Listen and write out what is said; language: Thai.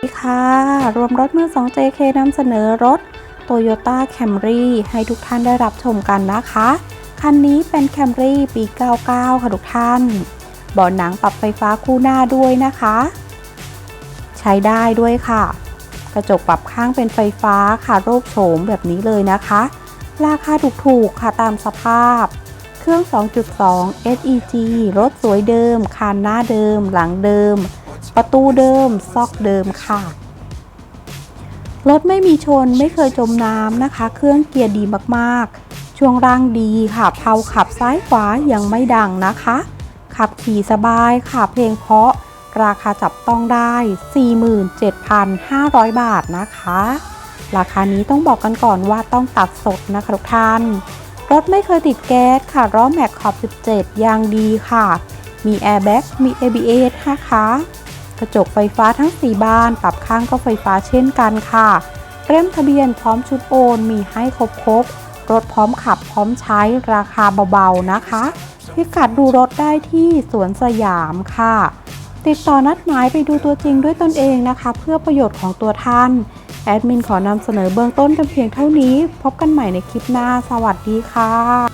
สวัสดีค่ะ รวมรถมือ 2 JK นำเสนอรถ Toyota Camry ให้ทุกท่านได้รับชมกันนะคะ คันนี้เป็น Camry ปี 99 ค่ะทุกท่านเบาะหนังปรับไฟฟ้าคู่หน้าด้วยนะคะ ใช้ได้ด้วยค่ะ กระจกปรับข้างเป็นไฟฟ้าค่ะรูปโฉมแบบนี้เลยนะคะ ราคาถูกๆค่ะตามสภาพ เครื่อง 2.2 SEG รถสวยเดิมคานหน้าเดิม หลังเดิม ประตูเดิม ซอกเดิมค่ะ รถไม่มีชนไม่เคยจมน้ำนะคะ เครื่องเกียร์ดีมากๆ ช่วงร่างดีค่ะเพาขับซ้ายขวายังไม่ดังนะคะ ขับขี่สบายค่ะ เพลงเพราะราคาจับต้องได้ 47,500 บาทนะคะ ราคานี้ต้องบอกกันก่อนว่าต้องตัดสดนะคะทุกท่าน รถไม่เคยติดแก๊สค่ะ ล้อแม็กขอบ 17 ยางดีค่ะ มีแอร์แบ็กมี ABS นะคะ กระจกไฟฟ้าทั้ง 4 บาน ปรับข้างก็ไฟฟ้าเช่นกันค่ะเร่มทะเบียนพร้อมชุดโอนมีให้ครบครบรถพร้อมขับพร้อมใช้ราคาเบาๆนะคะพิกัดดูรถได้ที่สวนสยามค่ะ ติดต่อนัดหมายไปดูตัวจริงด้วยตนเองนะคะ เพื่อประโยชน์ของตัวท่าน แอดมินขอนำเสนอเบื้องต้นกันเพียงเท่านี้ พบกันใหม่ในคลิปหน้า สวัสดีค่ะ